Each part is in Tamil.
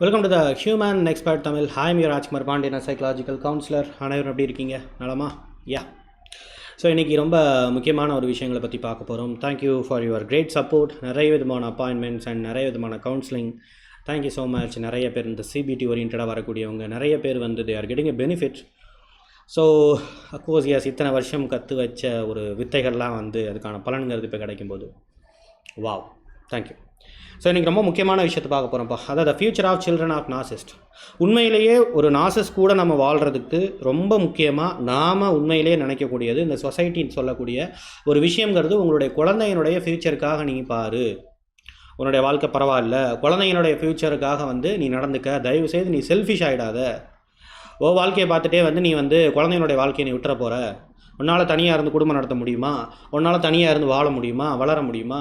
Welcome to the human expert Tamil hi me Rajkumar Pandian psychological counsellor அனைவரும் எப்படி இருக்கீங்க? நலமா? யா ஸோ இன்றைக்கி ரொம்ப முக்கியமான ஒரு விஷயங்களை பற்றி பார்க்க போகிறோம் thank you for your great support நிறைய விதமான அப்பாயின்மெண்ட்ஸ் அண்ட் நிறைய விதமான கவுன்சிலிங் தேங்க்யூ ஸோ மச் நிறைய பேர் இந்த சிபிடி ஓரியன்டாக வரக்கூடியவங்க. நிறைய பேர் வந்து they are getting a benefit so of course as இத்தனை வருஷம் கற்று வச்ச ஒரு வித்தைகள்லாம் வந்து அதுக்கான பலன்கிறது இப்போ கிடைக்கும்போது. வாவ் தேங்க்யூ ஸோ இன்றைக்கி ரொம்ப முக்கியமான விஷயத்தை பார்க்க போகிறோம்ப்பா அதாவது future of children of narcissist உண்மையிலேயே ஒரு நாசஸ் கூட நம்ம வாழ்கிறதுக்கு ரொம்ப முக்கியமாக நாம் உண்மையிலேயே நினைக்கக்கூடியது இந்த சொசைட்டின்னு சொல்லக்கூடிய ஒரு விஷயங்கிறது உங்களுடைய குழந்தையினுடைய ஃப்யூச்சருக்காக நீ பாரு. உன்னுடைய வாழ்க்கை பரவாயில்ல. குழந்தையினுடைய ஃப்யூச்சருக்காக வந்து நீ நடந்துக்க. தயவு செய்து நீ செல்ஃபிஷ் ஆகிடாத ஓ வாழ்க்கையை பார்த்துட்டே வந்து நீ வந்து குழந்தையினுடைய வாழ்க்கையை நீ விட்டுற போகிற உன்னால் தனியாக இருந்து குடும்பம் நடத்த முடியுமா? உன்னால் தனியாக இருந்து வாழ முடியுமா? வளர முடியுமா?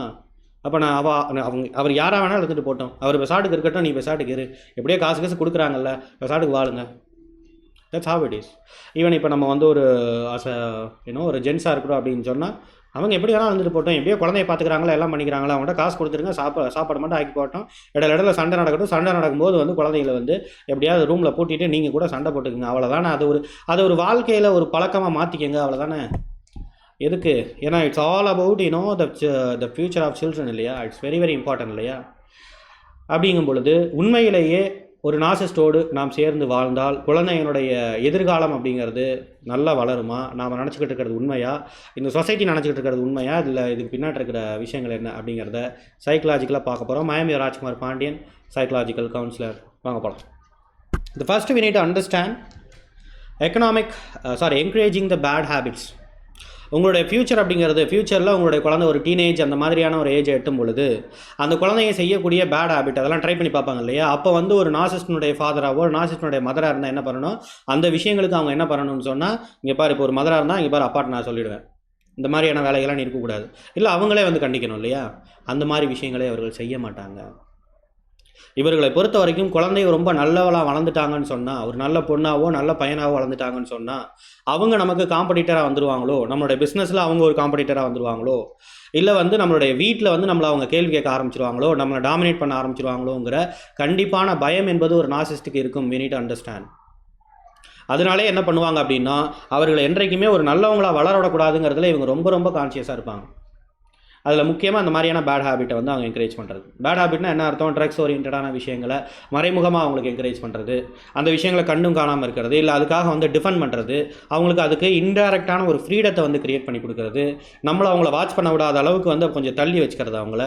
அப்போ நான் அவ அவங்க அவர் யாராக வேணாலும் எடுத்துகிட்டு போட்டோம். அவர் பெசாட்டுக்கு இருக்கட்டும் நீ பெசாட்டுக்கு இரு. எப்படியோ காசு காசு கொடுக்குறாங்கல்ல பெசாட்டுக்கு வாழுங்க. That's how it is even இப்போ நம்ம வந்து ஒரு அஸ் இன்னும் ஒரு ஜென்ஸாக இருக்கிறோம் அப்படின்னு சொன்னால் அவங்க எப்படி வேணாலும் வந்துட்டு போட்டோம். எப்படியோ குழந்தைய பார்த்துக்கிறாங்களா எல்லாம் பண்ணிக்கிறாங்களா அவங்கள்ட்ட காசு கொடுத்துருங்க சாப்பாடு சாப்பாடு மட்டும் ஆக்கி போட்டோம். இடையில இடத்துல சண்டை நடக்கட்டும். சண்டை நடக்கும்போது வந்து குழந்தைகளை வந்து எப்படியாவது ரூமில் பூட்டிட்டு நீங்கள் கூட சண்டை போட்டுக்குங்க. அவ்வளோதானே அது ஒரு அது ஒரு வாழ்க்கையில் ஒரு பழக்கமாக மாற்றிக்கங்க அவ்வளோதானே எதுக்கு? ஏன்னா it's all about you know the the future of children இல்லையா? இட்ஸ் வெரி வெரி இம்பார்ட்டன்ட் இல்லையா? அப்படிங்கும் பொழுது உண்மையிலேயே ஒரு நாசிஸ்டோடு நாம் சேர்ந்து வாழ்ந்தால் குழந்தைகளுடைய எதிர்காலம் அப்படிங்கிறது நல்லா வளருமா? நாம் நினச்சிக்கிட்டு இருக்கிறது உண்மையா? இந்த சொசைட்டி நினச்சிக்கிட்டு இருக்கிறது உண்மையா? இல்லை இதுக்கு பின்னாடி இருக்கிற விஷயங்கள் என்ன அப்படிங்கிறத சைக்கலாஜிக்கலாக பார்க்க போகிறோம் மயமிய ராஜ்குமார் பாண்டியன் சைக்கலாஜிக்கல் கவுன்சிலர் வாங்க போகலாம் the first we need understand economic sorry encouraging the bad habits உங்களுடைய ஃப்யூச்சர் அப்படிங்கிறது ஃப்யூச்சரில் உங்களுடைய குழந்தை ஒரு டீனேஜ் அந்த மாதிரியான ஒரு ஏஜ் எட்டும் பொழுது அந்த குழந்தைய செய்யக்கூடிய பேட் ஹேபிட் அதெல்லாம் ட்ரை பண்ணி பார்ப்பாங்க இல்லையா? அப்போ வந்து ஒரு நாசிஸ்டனுடைய ஃபாதராகவோ ஒரு நாசிஸ்டனுடைய மதராக இருந்தால் என்ன பண்ணணும்? அந்த விஷயங்களுக்கு அவங்க என்ன பண்ணணும்னு சொன்னால் இங்கே பாரு இப்போ ஒரு மதராக இருந்தால் இங்கே பாரு அப்பாட்ட நான் சொல்லிடுவேன். இந்த மாதிரியான வேலைகள்லாம் நீ இருக்கக்கூடாது. இல்லை அவங்களே வந்து கண்டிக்கணும் இல்லையா? அந்த மாதிரி விஷயங்களே அவர்கள் செய்ய மாட்டாங்க. இவர்களை பொறுத்த வரைக்கும் குழந்தை ரொம்ப நல்லவளாக வளர்ந்துட்டாங்கன்னு சொன்னால் ஒரு நல்ல பொண்ணாவோ நல்ல பையனாவோ வளர்ந்துட்டாங்கன்னு சொன்னால் அவங்க நமக்கு காம்படிட்டராக வந்துருவாங்களோ? நம்மளுடைய பிஸ்னஸில் அவங்க ஒரு காம்படிட்டராக வந்துருவாங்களோ? இல்லை வந்து நம்மளுடைய வீட்டில் வந்து நம்மளை அவங்க கேள்வி கேட்க ஆரம்பிச்சிருவாங்களோ? நம்மளை டாமினேட் பண்ண ஆரம்பிச்சிருவாங்களோங்கிற கண்டிப்பான பயம் என்பது ஒரு நாசிஸ்டுக்கு இருக்கும். வி நீட் அண்டர்ஸ்டாண்ட் அதனாலே என்ன பண்ணுவாங்க அப்படின்னா அவர்களை என்றைக்குமே ஒரு நல்லவங்களா வளர விடக்கூடாதுங்கிறதுல இவங்க ரொம்ப ரொம்ப கான்சியஸாக இருப்பாங்க. அதில் முக்கியமாக அந்த மாதிரியான பேட் ஹேபிட்டை வந்து அவங்க என்கரேஜ் பண்ணுறது பேட் ஹேபிட்னா என்ன அர்த்தம்? ட்ரக்ஸ் ஓரியன்டான விஷயங்களை மறைமுகமாக அவங்களுக்கு என்கரேஜ் பண்ணுறது அந்த விஷயங்களை கண்டும் காணாமல் இருக்கிறது இல்லை அதுக்காக வந்து டிஃபெண்ட் பண்ணுறது அவங்களுக்கு அதுக்கு இன்டெரக்டான ஒரு ஃப்ரீடத்தை வந்து கிரியேட் பண்ணி கொடுக்குறது நம்மளை அவங்கள வாட்ச் பண்ண விடாத அளவுக்கு வந்து கொஞ்சம் தள்ளி வச்சுக்கிறது அவங்கள.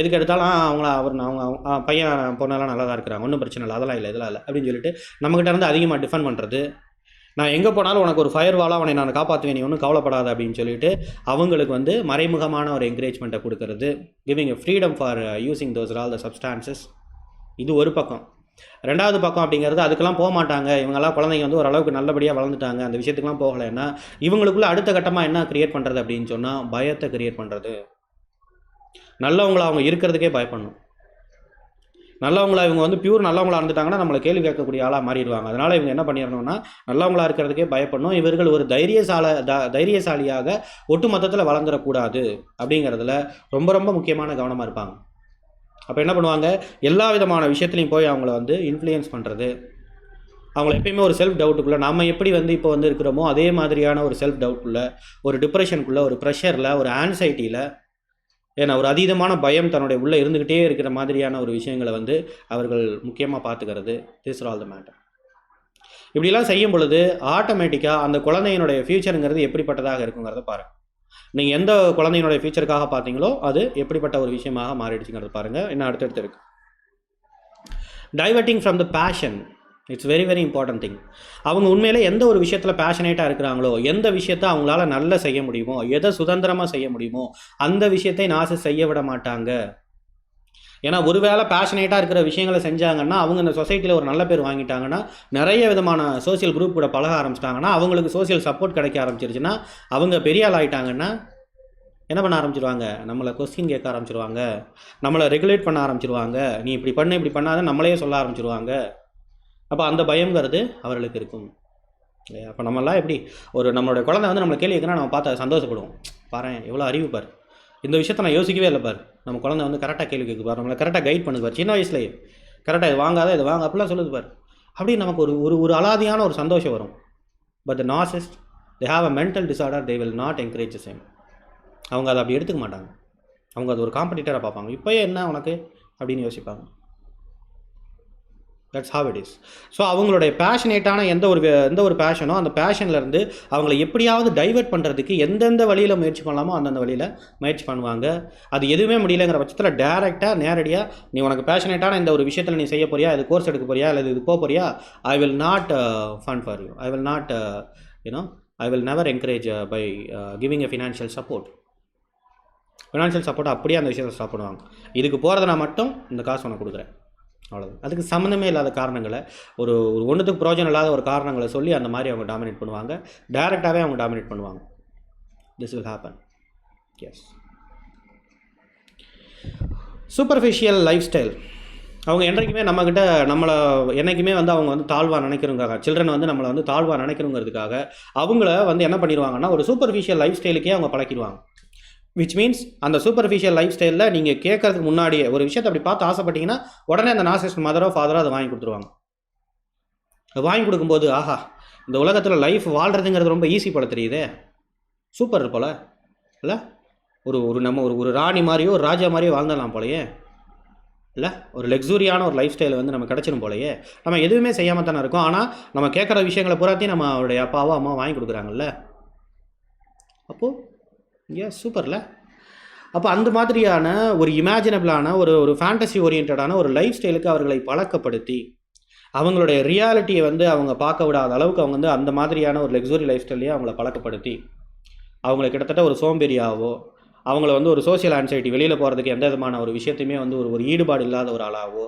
எதுக்கு எடுத்தாலும் அவங்கள அவர் அவங்க பையன் பொண்ணெல்லாம் நல்லா தான் இருக்கிறாங்க ஒன்றும் பிரச்சனை இல்லை அதெல்லாம் இல்லை இதெல்லாம் இல்லை அப்படின்னு சொல்லிட்டு நம்மகிட்ட இருந்து அதிகமாக டிஃபெண்ட் பண்ணுறது நான் எங்கே போனாலும் உனக்கு ஒரு ஃபயர் வாலாக அவனை நான் காப்பாற்றுவேன் நீ ஒன்றும் கவலைப்படாத அப்படின்னு சொல்லிட்டு அவங்களுக்கு வந்து மறைமுகமான ஒரு என்கரேஜ்மெண்ட்டை கொடுக்கறது. Giving freedom for using those all the substances இது ஒரு பக்கம். ரெண்டாவது பக்கம் அப்படிங்கிறது அதுக்கெல்லாம் போக மாட்டாங்க. இவங்கெல்லாம் குழந்தைங்க வந்து ஓரளவுக்கு நல்லபடியாக வளர்ந்துட்டாங்க. அந்த விஷயத்துக்குலாம் போகலைன்னா இவங்களுக்குள்ள அடுத்த கட்டமாக என்ன கிரியேட் பண்ணுறது அப்படின்னு சொன்னால் பயத்தை கிரியேட் பண்ணுறது நல்லவங்கள அவங்க இருக்கிறதுக்கே பயப்படணும். நல்லவங்களா இவங்க வந்து பியூர் நல்லவங்களா இருந்துட்டாங்கன்னா நம்மளை கேள்வி கேட்கக்கூடிய ஆளாக மாறிடுவாங்க. அதனால் இவங்க என்ன பண்ணிடணும்னா நல்லவங்களா இருக்கிறதுக்கே பயப்படணும். இவர்கள் ஒரு தைரியசால த தைரியசாலியாக ஒட்டுமொத்தத்தில் வளர்ந்துடக்கூடாது அப்படிங்கிறதுல ரொம்ப ரொம்ப முக்கியமான கவனமாக இருப்பாங்க. அப்போ என்ன பண்ணுவாங்க? எல்லா விதமான விஷயத்துலையும் போய் அவங்கள வந்து இன்ஃப்ளூயன்ஸ் பண்ணுறது அவங்கள எப்பயுமே ஒரு செல்ஃப் டவுட்டுக்குள்ளே நம்ம எப்படி வந்து இப்போ வந்து இருக்கிறோமோ அதே மாதிரியான ஒரு செல்ஃப் டவுட்டுக்குள்ளே ஒரு டிப்ரெஷனுக்குள்ளே ஒரு ப்ரெஷரில் ஒரு ஆன்சைட்டியில் ஏன்னா ஒரு அதீதமான பயம் தன்னுடைய உள்ளே இருந்துக்கிட்டே இருக்கிற மாதிரியான ஒரு விஷயங்களை வந்து அவர்கள் முக்கியமாக பார்த்துக்கிறது. திஸ் ஆல் த மேட்டர் இப்படிலாம் செய்யும் பொழுது ஆட்டோமேட்டிக்காக அந்த குழந்தையினுடைய ஃப்யூச்சருங்கிறது எப்படிப்பட்டதாக இருக்குங்கிறத பாருங்கள் நீங்கள் எந்த குழந்தையினுடைய ஃப்யூச்சருக்காக பார்த்தீங்களோ அது எப்படிப்பட்ட ஒரு விஷயமாக மாறிடுச்சுங்கிறது பாருங்கள் என்ன அடுத்தடுத்து இருக்குது diverting from the passion it's very very important thing அவங்க உண்மையில் எந்த ஒரு விஷயத்தில் பேஷனேட்டாக இருக்கிறாங்களோ எந்த விஷயத்தை அவங்களால நல்லா செய்ய முடியுமோ எதை சுதந்திரமாக செய்ய முடியுமோ அந்த விஷயத்தை நாசு செய்ய விட மாட்டாங்க. ஏன்னா ஒருவேளை பேஷனேட்டாக இருக்கிற விஷயங்களை செஞ்சாங்கன்னா அவங்க இந்த சொசைட்டியில் ஒரு நல்ல பேர் வாங்கிட்டாங்கன்னா நிறைய விதமான சோஷியல் குரூப் கூட பழக ஆரம்பிச்சிட்டாங்கன்னா அவங்களுக்கு சோஷியல் சப்போர்ட் கிடைக்க ஆரம்பிச்சிருச்சுன்னா அவங்க பெரிய ஆள் ஆகிட்டாங்கன்னா என்ன பண்ண ஆரம்பிச்சிருவாங்க? நம்மளை கொஸ்டின் கேட்க ஆரம்பிச்சிருவாங்க. நம்மளை ரெகுலேட் பண்ண ஆரம்பிச்சிருவாங்க. நீ இப்படி பண்ண இப்படி பண்ணாத நம்மளையே சொல்ல ஆரம்பிச்சிருவாங்க. அப்போ அந்த பயங்கிறது அவர்களுக்கு இருக்கும். இல்லையா? அப்போ நம்மளாம் எப்படி ஒரு நம்மளுடைய குழந்தை வந்து நம்மளை கேள்வி கேட்குறா நம்ம பார்த்து சந்தோஷப்படுவோம். பாரு எவ்வளோ அறிவு பார். இந்த விஷயத்த நான் யோசிக்கவே இல்லை பார். நம்ம குழந்தை வந்து கரெக்டாக கேள்வி கேட்கு பார். நம்மளை கரெக்டாக கைட் பண்ணுது பார். சின்ன வயசுலேயே கரெக்டாக இது வாங்காத இது வாங்க அப்படிலாம் சொல்லுது பார். அப்படி நமக்கு ஒரு ஒரு ஒரு அலாதியான ஒரு சந்தோஷம் வரும். But the narcissist they have a mental disorder they will not encourage same அவங்க அதை அப்படி எடுத்துக்க மாட்டாங்க. அவங்க அது ஒரு காம்படிட்டராக பார்ப்பாங்க. இப்போயே என்ன உனக்கு? அப்படின்னு யோசிப்பாங்க. That's how it is so அவங்களுடைய பேஷனேட்டான எந்த ஒரு எந்த ஒரு பேஷனோ அந்த பேஷன்லேருந்து அவங்கள எப்படியாவது டைவர்ட் பண்ணுறதுக்கு எந்தெந்த வழியில் முயற்சி பண்ணலாமோ அந்தந்த வழியில் முயற்சி பண்ணுவாங்க. அது எதுவுமே முடியலங்கிற பட்சத்தில் டேரெக்டாக நேரடியாக நீ உனக்கு பேஷனேட்டான இந்த ஒரு விஷயத்தில் நீ செய்ய போறியா இது கோர்ஸ் எடுக்க போறியா இல்லை இது போக போறியா I will not fun for you I will not you know I will never encourage by giving a financial support financial support அப்படியே அந்த விஷயத்தை ஸ்டாப் பண்ணுவாங்க. இதுக்கு போகிறத நான் மட்டும் இந்த காசு உனக்கு கொடுக்குறேன். அவ்வளோதான் அதுக்கு சம்மந்தமே இல்லாத காரணங்களை ஒரு ஒரு ஒன்றுத்துக்கு பிரயோஜனம் இல்லாத ஒரு காரணங்களை சொல்லி அந்த மாதிரி அவங்க டாமினேட் பண்ணுவாங்க. டைரெக்டாகவே அவங்க டாமினேட் பண்ணுவாங்க. This will happen as superficial life style அவங்க என்றைக்குமே நம்மக்கிட்ட நம்மளை என்றைக்குமே வந்து அவங்க வந்து தாழ்வாக நினைக்கிறவங்க சில்ட்ரன் வந்து நம்மளை வந்து தாழ்வாக நினைக்கிறவங்கிறதுக்காக அவங்கள வந்து என்ன பண்ணிடுவாங்கன்னா ஒரு சூப்பர்ஃபிஷியல் லைஃப் ஸ்டைலுக்கே அவங்க பழக்கிடுவாங்க. விச் மீன்ஸ் அந்த சூப்பர்ஃபிஷியல் லைஃப் ஸ்டைலில் நீங்கள் கேட்கறதுக்கு முன்னாடியே ஒரு விஷயத்தை அப்படி பார்த்து ஆசைப்பட்டீங்கன்னா உடனே அந்த நாசிஸ்ட் மதரோ ஃபாதரோ அதை வாங்கி கொடுத்துருவாங்க. அது வாங்கி கொடுக்கும்போது ஆஹா இந்த உலகத்தில் லைஃப் வாழ்கிறதுங்கிறது ரொம்ப ஈஸி போல தெரியுதே. சூப்பர் போல. இல்லை? ஒரு ஒரு நம்ம ஒரு ஒரு ராணி மாதிரியோ ஒரு ராஜா மாதிரியோ வாழ்ந்துடலாம் போலையே. இல்லை? ஒரு லக்ஸூரியான ஒரு லைஃப் ஸ்டைல் வந்து நம்ம கிடச்சிடும் போலையே. நம்ம எதுவுமே செய்யாமல் தானே இருக்கோம். ஆனால் நம்ம கேட்குற விஷயங்களை பூராத்தையும் நம்ம அவருடைய அப்பாவோ அம்மா வாங்கி கொடுக்குறாங்கல்ல. அப்போது ஏ சூப்பரில். அப்போ அந்த மாதிரியான ஒரு இமேஜினபிளான ஒரு ஒரு ஃபேண்டசி ஓரியன்டான ஒரு லைஃப் ஸ்டைலுக்கு அவர்களை பழக்கப்படுத்தி அவங்களுடைய ரியாலிட்டியை வந்து அவங்க பார்க்க விடாத அளவுக்கு அவங்க வந்து அந்த மாதிரியான ஒரு லக்ஸுரி லைஃப் ஸ்டைலையே அவங்கள பழக்கப்படுத்தி அவங்கள கிட்டத்தட்ட ஒரு சோம்பேறியாவோ அவங்கள வந்து ஒரு சோஷியல் ஆன்சைட்டி வெளியில் போகிறதுக்கு எந்த விதமான ஒரு விஷயத்தையுமே வந்து ஒரு ஒரு ஈடுபாடு இல்லாத ஒரு ஆளாவோ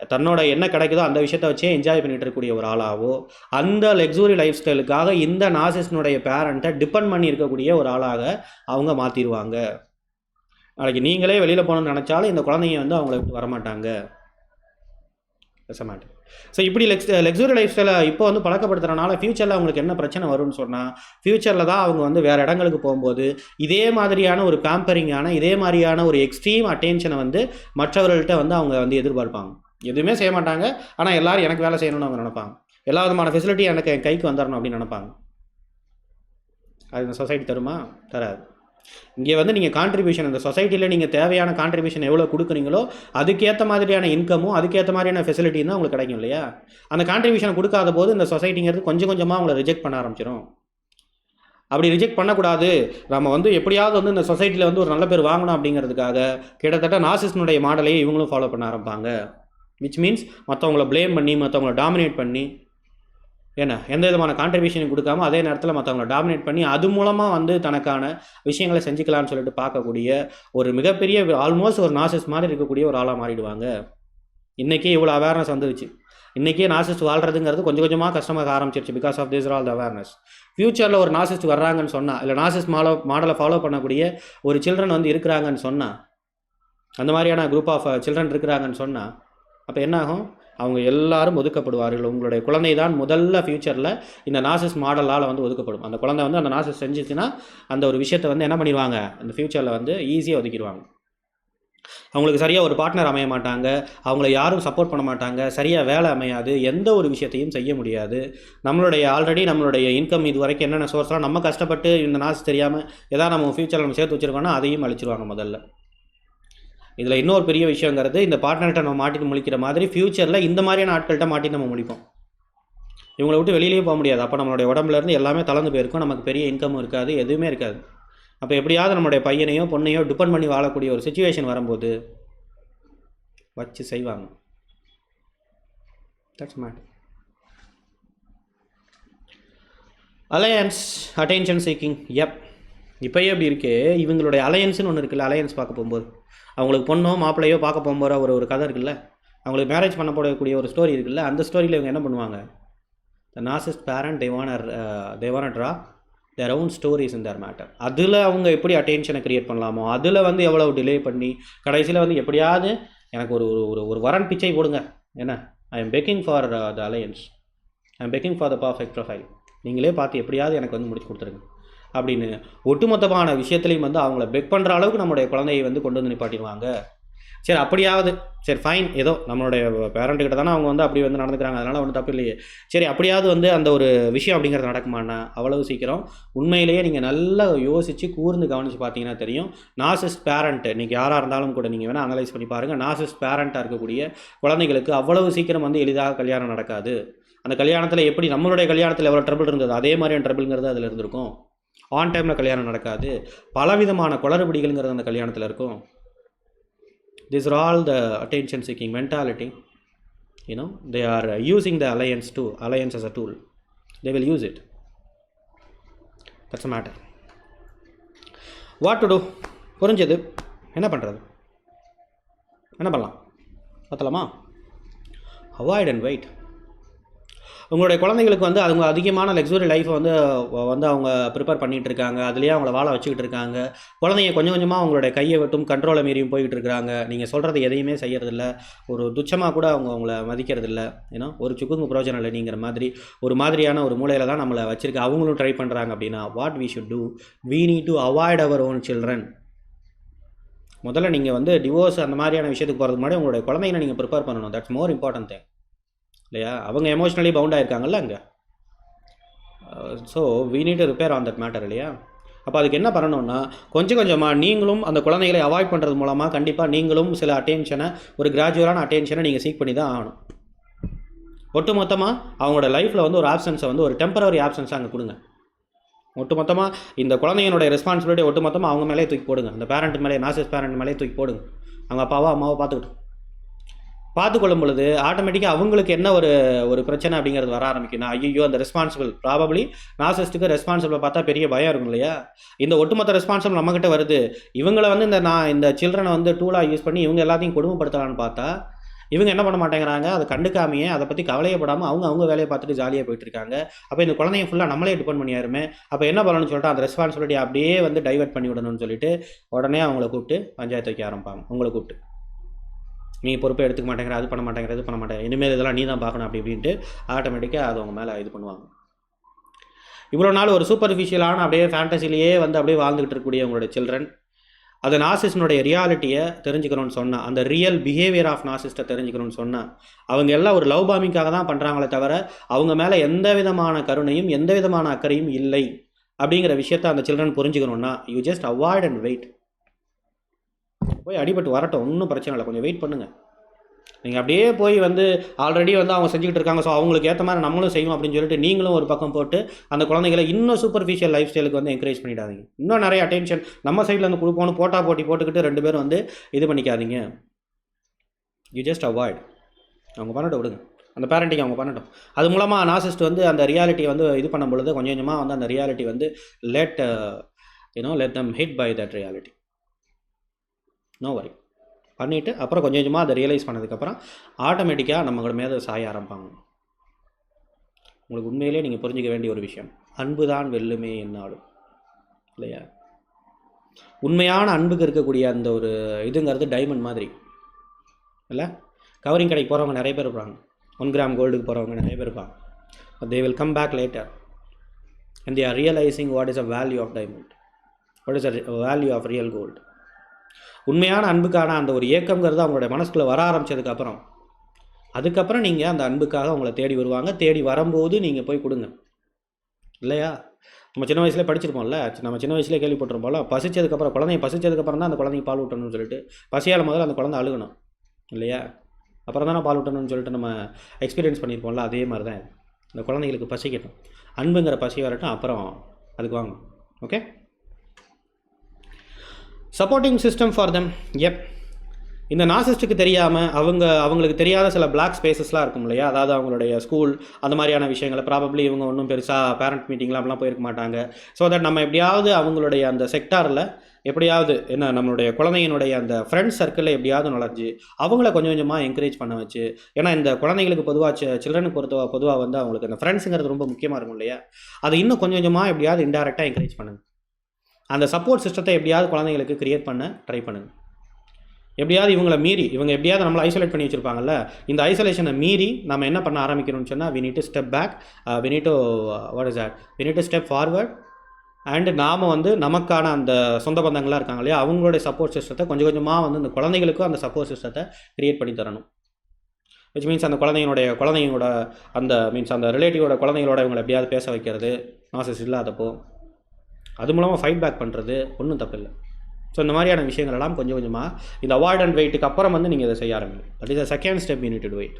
தன்னோட என்ன கிடைக்குதோ அந்த விஷயத்தை வச்சே என்ஜாய் பண்ணிட்டு இருக்கக்கூடிய ஒரு ஆளாகவோ அந்த லக்ஸுரி லைஃப் ஸ்டைலுக்காக இந்த நாசிஸ்னுடைய பேரண்ட்டை டிபெண்ட் பண்ணி இருக்கக்கூடிய ஒரு ஆளாக அவங்க மாற்றிடுவாங்க நாளைக்கு நீங்களே வெளியில் போகணும்னு நினச்சாலும் இந்த குழந்தைங்க வந்து அவங்கள விட்டு வரமாட்டாங்க. பேச மாட்டேன் ஸோ இப்படி லெக்ஸ் லக்ஸுரி லைஃப் ஸ்டைலை இப்போ வந்து பழக்கப்படுத்துறதுனால ஃப்யூச்சரில் அவங்களுக்கு என்ன பிரச்சனை வரும்னு சொன்னால் ஃப்யூச்சரில் தான் அவங்க வந்து வேறு இடங்களுக்கு போகும்போது இதே மாதிரியான ஒரு பேம்பரிங்கான இதே மாதிரியான ஒரு எக்ஸ்ட்ரீம் அட்டென்ஷனை வந்து மற்றவர்கள்ட்ட வந்து அவங்க வந்து எதிர்பார்ப்பாங்க. எதுவுமே செய்ய மாட்டாங்க. ஆனால் எல்லோரும் எனக்கு வேலை செய்யணும்னு அவங்க நினைப்பாங்க. எல்லா விதமான ஃபெசிலிட்டி எனக்கு என் கைக்கு வந்துடணும் அப்படின்னு நினைப்பாங்க. அது இந்த சொசைட்டி தருமா? தராது. இங்கே வந்து நீங்கள் கான்ட்ரிபியூஷன் இந்த சொசைட்டியில் நீங்கள் தேவையான கான்ட்ரிபியூஷன் எவ்வளோ கொடுக்குறீங்களோ அதுக்கேற்ற மாதிரியான இன்கமும் அதுக்கேற்ற மாதிரியான ஃபெசிலிட்டியும் தான் உங்களுக்கு கிடைக்கும் இல்லையா? அந்த கான்ட்ரிபியூஷன் கொடுக்காத போது இந்த சொசைட்டிங்கிறது கொஞ்சம் கொஞ்சமாக உங்களை ரிஜெக்ட் பண்ண ஆரம்பிச்சிடும் அப்படி ரிஜெக்ட் பண்ணக்கூடாது. நம்ம வந்து எப்படியாவது வந்து இந்த சொசைட்டியில் வந்து ஒரு நல்ல பேர் வாங்கணும் அப்படிங்கிறதுக்காக கிட்டத்தட்ட நாசிஸ்னுடைய மாடலையே இவங்களும் ஃபாலோ பண்ண ஆரம்பிப்பாங்க. விச் மீன்ஸ் மற்றவங்கள ப்ளேம் பண்ணி மற்றவங்கள டாமினேட் பண்ணி என்ன எந்த விதமான கான்ட்ரிபியூஷனும் கொடுக்காம அதே நேரத்தில் மற்றவங்கள டாமினேட் பண்ணி அது மூலமாக வந்து தனக்கான விஷயங்களை செஞ்சுக்கலாம்னு சொல்லிட்டு பார்க்கக்கூடிய ஒரு மிகப்பெரிய ஆல்மோஸ்ட் ஒரு நாசஸ் மாதிரி இருக்கக்கூடிய ஒரு ஆளாக மாறிடுவாங்க. இன்றைக்கே இவ்வளோ அவேர்னஸ் வந்துருச்சு. இன்றைக்கே நாசிஸ்ட் வாழ்கிறதுங்கிறது கொஞ்சம் கொஞ்சமாக கஷ்டமாக ஆரம்பிச்சிருச்சு because of this all the awareness ஃப்யூச்சரில் ஒரு நாசிஸ்ட் வர்றாங்கன்னு சொன்னால் இல்லை நாசிஸ்ட் மாடோ மாடலை ஃபாலோ பண்ணக்கூடிய ஒரு சில்ட்ரன் வந்து இருக்கிறாங்கன்னு சொன்னால் அந்த மாதிரியான குரூப் ஆஃப் சில்ட்ரன் இருக்கிறாங்கன்னு சொன்னால் அப்போ என்ன ஆகும் அவங்க எல்லாரும் ஒதுக்கப்படுவார்கள். உங்களுடைய குழந்தை தான் முதல்ல ஃப்யூச்சரில் இந்த நாசஸ் மாடலால் வந்து ஒதுக்கப்படும். அந்த குழந்தை வந்து அந்த நாசஸ் செஞ்சிச்சுன்னா அந்த ஒரு விஷயத்தை வந்து என்ன பண்ணிடுவாங்க அந்த ஃப்யூச்சரில் வந்து ஈஸியாக ஒதுக்கிடுவாங்க அவங்களுக்கு சரியாக ஒரு பார்ட்னர் அமைய மாட்டாங்க. அவங்கள யாரும் சப்போர்ட் பண்ண மாட்டாங்க. சரியாக வேலை அமையாது. எந்த ஒரு விஷயத்தையும் செய்ய முடியாது. நம்மளுடைய ஆல்ரெடி நம்மளுடைய இன்கம் இது வரைக்கும் என்னென்ன சோர்ஸ்லாம் நம்ம கஷ்டப்பட்டு இந்த நாசு தெரியாமல் எதாவது நம்ம ஃப்யூச்சரில் நம்ம சேர்த்து வச்சுருக்கோன்னா அதையும் அழிச்சிருவாங்க முதல்ல. இதில் இன்னொரு பெரிய விஷயங்கிறது இந்த பார்ட்னர்கிட்ட நம்ம மாட்டிட்டு முழிக்கிற மாதிரி ஃப்யூச்சரில் இந்த மாதிரியான ஆட்கள்கிட்ட மாட்டி நம்ம முழிப்போம். இவங்களை விட்டு வெளியிலேயே போக முடியாது. அப்போ நம்மளுடைய உடம்புலேருந்து எல்லாமே தளர்ந்து போயிருக்கும். நமக்கு பெரிய இன்கம் இருக்காது எதுவுமே இருக்காது. அப்போ எப்படியாவது நம்மளுடைய பையனையோ பொண்ணையோ டிபெண்ட் பண்ணி வாழக்கூடிய ஒரு சுச்சுவேஷன் வரும்போது வச்சு செய்வாங்க. That's made alliance attention seeking எப் இப்போயே அப்படி இருக்கே? இவங்களுடைய அலையன்ஸ்னு ஒன்று இருக்குல்ல அலையன்ஸ் பார்க்க போகும்போது. அவங்களுக்கு பொண்ணோ மாப்பிள்ளையோ பார்க்க போகும்போது ஒரு ஒரு கதை இருக்குல்ல? அவங்களுக்கு மேரேஜ் பண்ண போடக்கூடிய ஒரு ஸ்டோரி இருக்குல்ல? அந்த ஸ்டோரியில் இவங்க என்ன பண்ணுவாங்க? The narcissist parent தேவானர் தேவான draw their own stories in their matter அதில் அவங்க எப்படி அட்டென்ஷனை க்ரியேட் பண்ணலாமோ அதில் வந்து எவ்வளோ டிலே பண்ணி கடைசியில் வந்து எப்படியாவது எனக்கு ஒரு ஒரு ஒரு ஒரு வரன் பிச்சை போடுங்க. என்ன? I am begging for the alliance I am begging for the perfect profile நீங்களே பார்த்து எப்படியாவது எனக்கு வந்து முடிச்சு கொடுத்துருங்க. அப்படின்னு ஒட்டுமொத்தமான விஷயத்துலையும் வந்து அவங்கள பெக் பண்ணுற அளவுக்கு நம்முடைய குழந்தையை வந்து கொண்டு வந்து நிப்பாட்டிடுவாங்க. சரி அப்படியாவது சரி ஃபைன் ஏதோ நம்மளுடைய பேரண்ட்டுக்கிட்ட தானே அவங்க வந்து அப்படி வந்து நடந்துக்கிறாங்க அதனால் ஒன்றும் தப்பு இல்லையே. சரி அப்படியாவது வந்து அந்த ஒரு விஷயம் அப்படிங்கிறது நடக்குமாண்ணா அவ்வளவு சீக்கிரம். உண்மையிலேயே நீங்கள் நல்லா யோசித்து கூர்ந்து கவனித்து பார்த்தீங்கன்னா தெரியும் நாசஸ் பேரண்ட் இன்றைக்கி யாராக இருந்தாலும் கூட நீங்கள் வேணால் அனலைஸ் பண்ணி பாருங்கள் நாசஸ் பேரண்ட்டாக இருக்கக்கூடிய குழந்தைகளுக்கு அவ்வளவு சீக்கிரம் வந்து எளிதாக கல்யாணம் நடக்காது. அந்த கல்யாணத்தில் எப்படி நம்மளுடைய கல்யாணத்தில் எவ்வளோ ட்ரபிள் இருந்தது அதே மாதிரியான ட்ரபிள்ங்கிறது அதில் இருந்திருக்கும். ஆன் டைமில் கல்யாணம் நடக்காது பலவிதமான குளறுபடிகள்ங்கிறது அந்த கல்யாணத்தில் இருக்கும் this are all the attention seeking mentality you know they are using the alliance to alliance as a tool they will use it that's a matter what to do புரிஞ்சது என்ன பண்ணுறது என்ன பண்ணலாம் பத்தலாமா அவாய்ட் அண்ட் வெயிட் உங்களுடைய குழந்தைங்களுக்கு வந்து அவங்க அதிகமான லக்ஸுரி லைஃப்பை வந்து வந்து அவங்க ப்ரிப்பேர் பண்ணிகிட்டு இருக்காங்க அதுலேயே அவங்கள வாழ வச்சுக்கிட்டு இருக்காங்க குழந்தைங்க கொஞ்சம் கொஞ்சமாக அவங்களுடைய கையை விட்டும் கண்ட்ரோலை மீறியும் போய்கிட்டு இருக்காங்க நீங்கள் சொல்கிறது எதையுமே செய்யறதில்ல. ஒரு துச்சமாக கூட அவங்க அவங்கள மதிக்கிறதில்ல. ஏன்னா ஒரு சுக்குங்கு பிரோஜனம் இல்லை நீங்கிற மாதிரி ஒரு மாதிரியான ஒரு மூலையில் தான் நம்மளை வச்சிருக்க. அவங்களும் ட்ரை பண்ணுறாங்க அப்படின்னா what we should do we need to avoid our own children முதல்ல நீங்கள் வந்து டிவோர்ஸ் அந்த மாதிரியான விஷயத்துக்கு போகிறதுக்கு முன்னாடி உங்களுடைய குழந்தைங்களை நீங்கள் ப்ரிப்பேர் பண்ணணும். தட்ஸ் மோர் இம்பார்ட்டன்ட் திங் இல்லையா? அவங்க எமோஷ்னலி பவுண்ட் ஆகிருக்காங்கல்ல அங்கே. So we need to repair on that matter இல்லையா? அப்போ அதுக்கு என்ன பண்ணணும்னா கொஞ்சம் கொஞ்சமாக நீங்களும் அந்த குழந்தைகளை அவாய்ட் பண்ணுறது மூலமாக கண்டிப்பாக நீங்களும் சில அட்டென்ஷனை ஒரு கிராஜுவலான அட்டென்ஷனை நீங்கள் சீக் பண்ணி தான் ஆகணும். ஒட்டுமொத்தமாக அவங்களோட லைஃப்பில் வந்து ஒரு ஆப்சன்ஸை வந்து ஒரு டெம்பரவரி ஆப்சன்ஸை அங்கே கொடுங்க. ஒட்டுமொத்தமாக இந்த குழந்தைங்களுடைய ரெஸ்பான்சிபிலிட்டி ஒட்டுமொத்தமாக அவங்க மேலே தூக்கி போடுங்க. அந்த பேரண்ட் மேலே நாசஸ் பேரண்ட் மேலே தூக்கி போடுங்க. அவங்க அப்பாவோ அம்மாவோ பார்த்துக்கிட்டு. பார்த்துக்கொள்ளும் பொழுது ஆட்டோமேட்டிக்காக அவங்களுக்கு என்ன ஒரு ஒரு பிரச்சனை அப்படிங்கிறது வர ஆரம்பிக்கும்னா ஐயோ அந்த ரெஸ்பான்சிபிள் ப்ராபப்ளி நாசிஸ்ட்டுக்கு ரெஸ்பான்சிபிள் பார்த்தா பெரிய பயம் இருக்கும் இல்லையா? இந்த ஒட்டுமொத்த ரெஸ்பான்சிபிள் நம்மக்கிட்ட வருது. இவங்களை வந்து இந்த நான் இந்த சில்ட்ரனை வந்து டூலாக யூஸ் பண்ணி இவங்க எல்லாத்தையும் கொடுமைப்படுத்தலான்னு பார்த்தா இவங்க என்ன பண்ண மாட்டேங்கிறாங்க? அதை கண்டுக்காமையே அதை பற்றி கவலையப்படாமல் அவங்க அவங்க வேலையை பார்த்துட்டு ஜாலியாக போயிட்டு இருக்காங்க அப்போ இந்த குழந்தைங்க ஃபுல்லாக நம்மளே டிபெண்ட் பண்ணியாருமே. அப்போ என்ன பண்ணணும்னு சொல்லிட்டு அந்த ரெஸ்பான்சிபிலிட்டி அப்படியே வந்து டைவர்ட் பண்ணி விடணும்னு சொல்லிட்டு உடனே அவங்கள கூப்பிட்டு பஞ்சாயத்து வைக்க ஆரம்பிப்பாங்க. உங்களை கூப்பிட்டு. நீ பொறுப்பை எடுத்துக்க மாட்டேங்கிற அது பண்ண மாட்டேங்கிற இது பண்ண மாட்டேங்கிற இனிமேல் இதெல்லாம் நீ தான் பார்க்கணும் அப்படி இப்படின்ட்டு ஆட்டோமேட்டிக்காக அது அவங்க மேலே இது பண்ணுவாங்க. இவ்வளோ நாள் ஒரு சூப்பர்ஃபிஷியலான அப்படியே ஃபேண்டசிலேயே வந்து அப்படியே வாழ்ந்துகிட்டு இருக்கக்கூடிய உங்களோட சில்ட்ரன் அது நாசிஸ்டினுடைய ரியாலிட்டியை தெரிஞ்சுக்கணும்னு சொன்னால் அந்த ரியல் பிஹேவியர் ஆஃப் நாசிஸ்ட்டை தெரிஞ்சுக்கணும்னு சொன்னால் அவங்க எல்லாம் ஒரு லவ் பாமிங்காக தான் பண்ணுறாங்களே தவிர அவங்க மேலே எந்த விதமான கருணையும் எந்த விதமான அக்கறையும் இல்லை. அப்படிங்கிற விஷயத்த அந்த சில்ட்ரன் புரிஞ்சுக்கணும்னா you just avoid and wait போய் அடிபட்டு வரட்டும் ஒன்றும் பிரச்சனை இல்லை. கொஞ்சம் வெயிட் பண்ணுங்கள் நீங்கள் அப்படியே போய் வந்து ஆல்ரெடி வந்து அவங்க செஞ்சுக்கிட்டு இருக்காங்க. ஸோ அவங்களுக்கு ஏற்ற மாதிரி நம்மளும் செய்யணும் அப்படின்னு சொல்லிட்டு நீங்களும் ஒரு பக்கம் போட்டு அந்த குழந்தைகளை இன்னும் சூப்பர்ஃபிஷியல் லைஃப் ஸ்டைலுக்கு வந்து என்கரேஜ் பண்ணிடாதீங்க. இன்னும் நிறைய அட்டென்ஷன் நம்ம சைடில் வந்து கொடுப்போம்னு போட்டா போட்டி போட்டுக்கிட்டு ரெண்டு பேரும் வந்து இது பண்ணிக்காதீங்க. யூ ஜஸ்ட் அவாய்ட் அவங்க பண்ணட்டும் விடுங்க. அந்த பேரண்டிங் அவங்க பண்ணட்டும். அது மூலமாக நாசிஸ்ட் வந்து அந்த ரியாலிட்டியை வந்து இது பண்ணும் பொழுது கொஞ்சம் கொஞ்சமாக வந்து அந்த ரியாலிட்டி வந்து let you know let them hit by that reality no worry பண்ணிவிட்டு அப்புறம் கொஞ்சம் கொஞ்சமாக அதை ரியலைஸ் பண்ணதுக்கப்புறம் ஆட்டோமேட்டிக்காக நம்மளோட மேலே சாய ஆரம்பிப்பாங்க. உங்களுக்கு உண்மையிலே நீங்கள் புரிஞ்சிக்க வேண்டிய ஒரு விஷயம். அன்பு தான் வெல்லுமே என்னாலும். இல்லையா? உண்மையான அன்புக்கு இருக்கக்கூடிய அந்த ஒரு இதுங்கிறது டைமண்ட் மாதிரி. இல்லை? கவரிங் கடைக்கு போகிறவங்க நிறைய பேர் இருப்பாங்க. ஒன் கிராம் கோல்டுக்கு போகிறவங்க நிறைய பேர் இருப்பாங்க. They will come back later and they are realising what is a value of diamond what is a value of real gold உண்மையான அன்புக்கான அந்த ஒரு ஏக்கங்கிறது அவங்களுடைய மனசுக்குள்ளே வர ஆரம்பிச்சதுக்கப்புறம் அதுக்கப்புறம் நீங்கள் அந்த அன்புக்காக அவங்கள தேடி வருவாங்க. தேடி வரும்போது நீங்கள் போய் கொடுங்க. இல்லையா? நம்ம சின்ன வயசுலேயே படிச்சிருப்போம்ல. நம்ம சின்ன வயசுலேயே கேள்விப்பட்டிருப்போம்ல. பசிச்சதுக்கப்புறம் குழந்தைய பசிச்சதுக்கப்புறம் தான் அந்த குழந்தைக்கு பால் ஊட்டணும்னு சொல்லிட்டு பசியால் முதல்ல அந்த குழந்தை அழுகணும். இல்லையா? அப்புறம் தானே பால் ஊட்டணும்னு சொல்லிட்டு நம்ம எக்ஸ்பீரியன்ஸ் பண்ணியிருப்போம்ல அதே மாதிரி தான் இந்த குழந்தைங்களுக்கு பசிக்கட்டும். அன்புங்கிற பசி வரட்டும். அப்புறம் அதுக்கு வாங்க okay supporting system for them எப் இந்த நாசிஸ்ட்டுக்கு தெரியாமல் அவங்க அவங்களுக்கு தெரியாத சில பிளாக் ஸ்பேசஸ்லாம் இருக்கும் இல்லையா? அதாவது அவங்களுடைய ஸ்கூல் அந்த மாதிரியான விஷயங்களை ப்ராபப்ளி இவங்க ஒன்றும் பெருசாக பேரண்ட் மீட்டிங்லாம் அப்படிலாம் போயிருக்க மாட்டாங்க. ஸோ தட் நம்ம எப்படியாவது அவங்களுடைய அந்த செக்டாரில் எப்படியாவது என்ன நம்மளுடைய குழந்தையினுடைய அந்த ஃப்ரெண்ட்ஸ் சர்க்கிளில் எப்படியாவது நுழைஞ்சு அவங்கள கொஞ்சம் கொஞ்சமாக என்கரேஜ் பண்ண வச்சு ஏன்னா இந்த குழந்தைங்களுக்கு பொதுவாக சில்ட்ரனுக்கு பொறுத்த பொதுவாக வந்து அவங்களுக்கு அந்த ஃப்ரெண்ட்ஸுங்கிறது ரொம்ப முக்கியமாக இருக்கும் இல்லையா? அதை இன்னும் கொஞ்சம் கொஞ்சமாக எப்படியாவது இன்டெரக்டாக என்கரேஜ் பண்ணுங்க. அந்த சப்போர்ட் சிஸ்டத்தை எப்படியாவது குழந்தைங்களுக்கு க்ரியேட் பண்ண ட்ரை பண்ணுங்கள் எப்படியாவது இவங்களை மீறி இவங்க எப்படியாவது நம்மளை ஐசோலேட் பண்ணி வச்சுருப்பாங்கல்ல இந்த ஐசோலேஷனை மீறி நம்ம என்ன பண்ண ஆரம்பிக்கணும்னு சொன்னால் we need to step back we need to what is that we need to step forward and நாம் வந்து நமக்கான அந்த சொந்த பந்தங்களாக இருக்காங்க இல்லையா அவங்களுடைய சப்போர்ட் சிஸ்டத்தை கொஞ்சம் கொஞ்சமாக வந்து இந்த குழந்தைகளுக்கும் அந்த சப்போர்ட் சிஸ்டத்தை க்ரியேட் பண்ணி தரணும். விச் மீன்ஸ் அந்த குழந்தைங்களுடைய குழந்தைங்களோட அந்த மீன்ஸ் அந்த ரிலேட்டிவோட குழந்தைங்களோட இவங்களை எப்படியாவது பேச வைக்கிறது நாசஸ் இல்லாதப்போ. அது மூலமாக ஃபைட் பேக் பண்ணுறது ஒன்றும் தப்பில்லை. ஸோ இந்த மாதிரியான விஷயங்கள்லாம் கொஞ்சம் கொஞ்சமாக இந்த அவாய்ட் அண்ட் வெயிட்டுக்கு அப்புறம் வந்து நீங்கள் இதை செய்ய ஆரம்பிக்கும் that is second step you need wait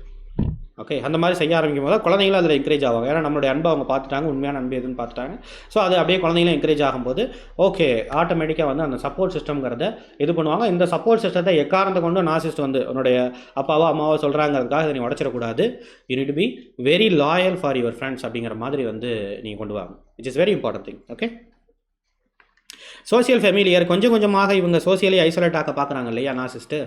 okay அந்த மாதிரி செய்ய ஆரம்பிக்கும் போது குழந்தைங்களும் அதில் என்கரேஜ் ஆவாங்க. ஏன்னா நம்மளுடைய அன்பை அவங்க பார்த்துட்டாங்க உண்மையான அன்பு எதுன்னு பார்த்துட்டாங்க. ஸோ அது அப்படியே குழந்தைங்களும் என்கரேஜ் ஆகும்போது ஓகே ஆட்டோமேட்டிக்காக வந்து அந்த சப்போர்ட் சிஸ்டம்ங்கிறத இது பண்ணுவாங்க. இந்த சப்போர்ட் சிஸ்டத்தை எக்காரந்த கொண்டு நாசிஸ்ட் வந்து உன்னுடைய அப்பாவோ அம்மாவோ சொல்கிறாங்கிறதுக்காக இதை நீ உடச்சிடக்கூடாது. You need be very loyal for your friends அப்படிங்கிற மாதிரி வந்து நீங்கள் கொண்டு வாங்க. It's is very important thing okay social familiar கொஞ்சம் கொஞ்சமாக இவங்க சோசியலி ஐசோலேட் ஆக்க பார்க்குறாங்க இல்லையா நாசிஸ்ட்டு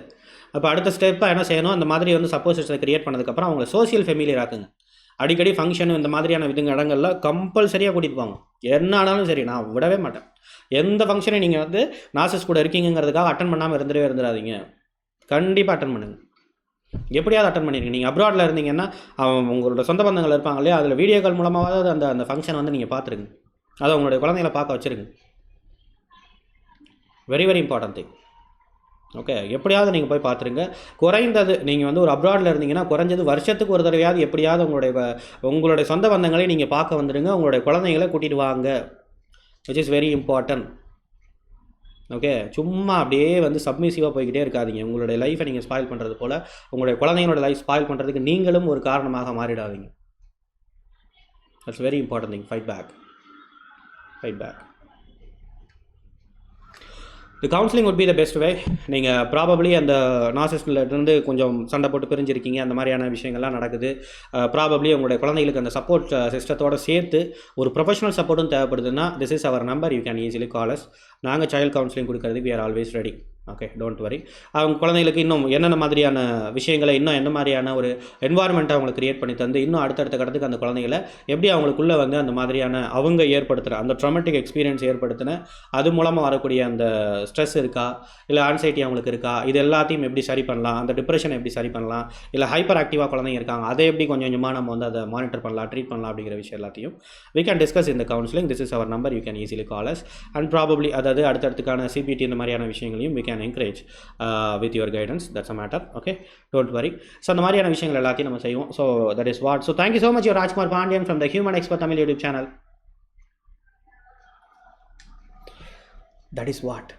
அப்போ அடுத்த ஸ்டெப்பாக என்ன செய்யணும்? அந்த மாதிரி வந்து சப்போஸ் சிஸ்டத்தை கிரியேட் பண்ணதுக்கப்புறம் அவங்க சோசியல் ஃபெமிலியர் ஆக்குங்க. அடிக்கடி ஃபங்க்ஷன் இந்த மாதிரியான விதுங்க இடங்கள்லாம் கம்பல்சரியாக கூட்டிகிட்டு போங்க. என்ன ஆனாலும் சரி நான் விடவே மாட்டேன். எந்த ஃபங்க்ஷனை நீங்கள் வந்து நாசஸ் கூட இருக்கீங்கிறதுக்காக அட்டன் பண்ணாமல் இருந்துடவே இருந்துடாதீங்க. கண்டிப்பாக அட்டன் பண்ணுங்க. எப்படியாவது அட்டன் பண்ணியிருக்கீங்க நீங்கள் அப்ராடில் இருந்தீங்கன்னா அவன் உங்களோட சொந்த பந்தங்கள் இருப்பாங்க இல்லையா அதில் வீடியோ கால் மூலமாவது அந்த அந்த ஃபங்க்ஷன் வந்து நீங்கள் பார்த்துருங்க. அதை உங்களுடைய குழந்தைகளை பார்க்க வச்சுருங்க. Very very important thing okay எப்படியாவது நீங்கள் போய் பார்த்துருங்க. குறைந்தது நீங்கள் வந்து ஒரு அப்ராடில் இருந்தீங்கன்னா குறைஞ்சது வருஷத்துக்கு ஒரு தடவையாவது எப்படியாவது உங்களுடைய உங்களுடைய சொந்த பந்தங்களை நீங்கள் பார்க்க வந்துடுங்க உங்களுடைய குழந்தைங்களை கூட்டிகிட்டு வாங்க. Which is very important okay சும்மா அப்படியே வந்து சப்மிசிவாக போய்கிட்டே இருக்காதீங்க. உங்களுடைய லைஃப்பை நீங்கள் ஸ்பாயில் பண்ணுறது போல் உங்களுடைய குழந்தைங்களோட லைஃப் ஸ்பாயில் பண்ணுறதுக்கு நீங்களும் ஒரு காரணமாக மாறிடாதீங்க. It's very important thing fight back fight back the counselling would be the best way நீங்கள் ப்ராபப்ளி அந்த நாசிஸ்டில் இருந்து கொஞ்சம் சண்டை போட்டு பிரிஞ்சிருக்கீங்க அந்த மாதிரியான விஷயங்கள்லாம் நடக்குது. ப்ராபப்ளி உங்களுடைய குழந்தைகளுக்கு அந்த சப்போர்ட் சிஸ்டத்தோட சேர்த்து ஒரு ப்ரொஃபஷனல் சப்போர்ட்டும் தேவைப்படுதுன்னா this is our number you can easily call நாங்கள் சைல்ட் கவுன்சிலிங் கொடுக்கறதுக்கு we are always ready okay don't worry அவங்க குழந்தைகளுக்கு இன்னும் என்னென்ன மாதிரியான விஷயங்களை இன்னும் என்ன மாதிரியான ஒரு என்வாயர்மெண்ட்டை அவங்களுக்கு கிரியேட் பண்ணி தந்து இன்னும் அடுத்தடுத்த கடத்துக்கு அந்த குழந்தைகளை எப்படி அவங்களுக்குள்ளே வந்து அந்த மாதிரியான அவங்க ஏற்படுத்துகிற அந்த ட்ராமட்டிக் எக்ஸ்பீரியன்ஸ் ஏற்படுத்தின அது மூலமாக வரக்கூடிய அந்த ஸ்ட்ரெஸ் இருக்கா? இல்லை ஆன்சைட்டி அவங்களுக்கு இருக்கா? இது எல்லாத்தையும் எப்படி சரி பண்ணலாம்? அந்த டிப்ரெஷனை எப்படி சரி பண்ணலாம்? இல்லை ஹைப்பர் ஆக்டிவாக குழந்தைங்க இருக்காங்க அதை எப்படி கொஞ்சம் கொஞ்சமாக நம்ம வந்து அதை மானிட்டர் பண்ணலாம் ட்ரீட் பண்ணலாம் அப்படிங்கிற விஷயம் எல்லாத்தையும் வி கேன் டிஸ்கஸ் இந்த counselling this is our number you can easily call us and probably அதாவது அடுத்தடுத்துக்கான சிபிடி இந்த மாதிரியான விஷயங்களையும் we can can encourage with your guidance that's a matter okay don't worry so அந்த மாதிரியான விஷயங்கள் எல்லாத்தையும் நம்ம செய்வோம். So that is what so thank you so much your Rajkumar Pandian from the human expert Tamil YouTube channel that is what